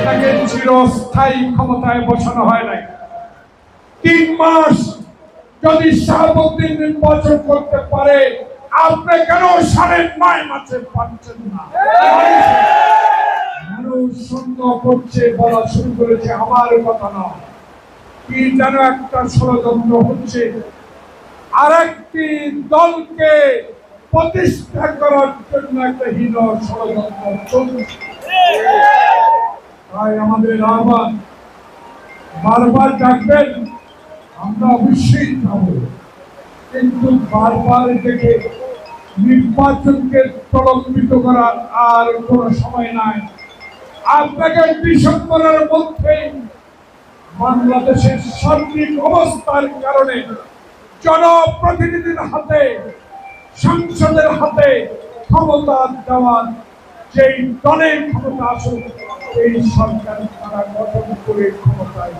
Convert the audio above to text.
আপনাকে চিরস্থায়ী ক্ষমতায় বসানো হয় নাই। তিন মাস যদি শাহাবুদ্দিন নির্বাচন করতে পারে, আপনি কেন সাড়ে নয় মাসে পাচ্ছেন না? যেন একটা ষড়যন্ত্র হচ্ছে। আরেকটি দলকে প্রতিষ্ঠা করার জন্য একটা হীন ষড়যন্ত্র চলছে। তাই আমাদের আহ্বান বারবার ডাকবেন আমরা অবশ্যই যাব। কিন্তু বারবার দেখে নির্বাচনকে প্রলম্বিত করার আর কোনো সময় নাই। আপনাকে ডিসেম্বরের মধ্যেই বাংলাদেশের সার্বিক অবস্থার কারণে জনপ্রতিনিধির হাতে, সংসদের হাতে ক্ষমতা দেওয়ার যেই দলের ক্ষমতা আসুক এই সরকার তারা গঠন করে ক্ষমতায়